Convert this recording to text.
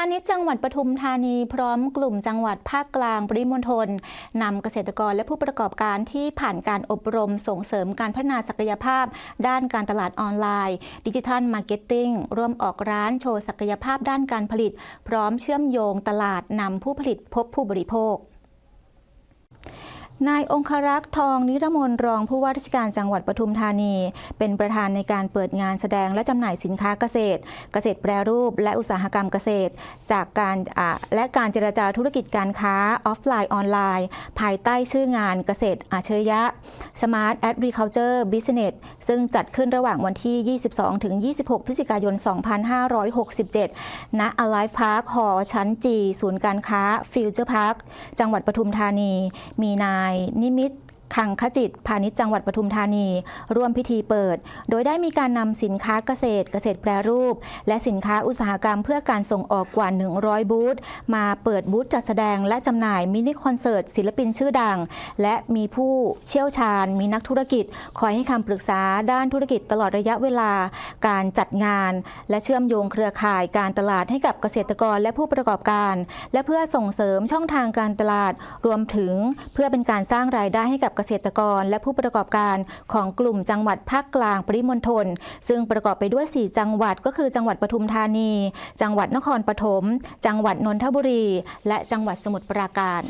าณิชย์จังหวัดปทุมธานีพร้อมกลุ่มจังหวัดภาคกลางปริมณฑลนำเกษตรกรและผู้ประกอบการที่ผ่านการอบรมส่งเสริมการพัฒนาศักยภาพ ด้านการตลาดออนไลน์ดิจิทัลมาร์เก็ตติ้งร่วมออกร้านโชว์ศักยภาพด้านการผลิต พร้อมเชื่อมโยงตลาดนำผู้ผลิตพบผู้บริโภค นายองครักษ์ทองนิรมนรองผู้ว่าราชการจังหวัดปทุมธานี เป็นประธานในการเปิดงานแสดงและจำหน่ายสินค้าเกษตร เกษตรแปรรูป และอุตสาหกรรมเกษตร จากการและการเจรจาธุรกิจการค้าออฟไลน์ออนไลน์ ภายใต้ชื่องานเกษตรอัจฉริยะ Smart Agriculture Business ซึ่งจัดขึ้นระหว่างวันที่ 22 ถึง 26 พฤศจิกายน 2567 ณ Alive Park Hall ชั้นจีศูนย์การค้า Future Park จังหวัดปทุมธานี มีนายนิมิต คังขจิตพาณิชย์จังหวัดปทุมธานี ร่วมพิธีเปิด โดยได้มีการนำสินค้าเกษตร เกษตรแปรรูป และสินค้าอุตสาหกรรมเพื่อการส่งออกกว่า 100 บูธมาเปิดบูธจัดแสดงและจำหน่ายมินิคอนเสิร์ตศิลปินชื่อดัง และมีผู้เชี่ยวชาญ มีนักธุรกิจ คอยให้คำปรึกษาด้านธุรกิจตลอดระยะเวลา การจัดงาน และเชื่อมโยงเครือข่ายการตลาดให้กับเกษตรกรและผู้ประกอบการ และเพื่อส่งเสริมช่องทางการตลาด รวมถึงเพื่อเป็นการสร้างรายได้ให้กับเกษตรกรและผู้ประกอบการของกลุ่มจังหวัดภาคกลางปริมณฑลซึ่งประกอบไปด้วย 4 จังหวัดก็คือจังหวัดปทุมธานี จังหวัดนครปฐม จังหวัดนนทบุรี และจังหวัดสมุทรปราการ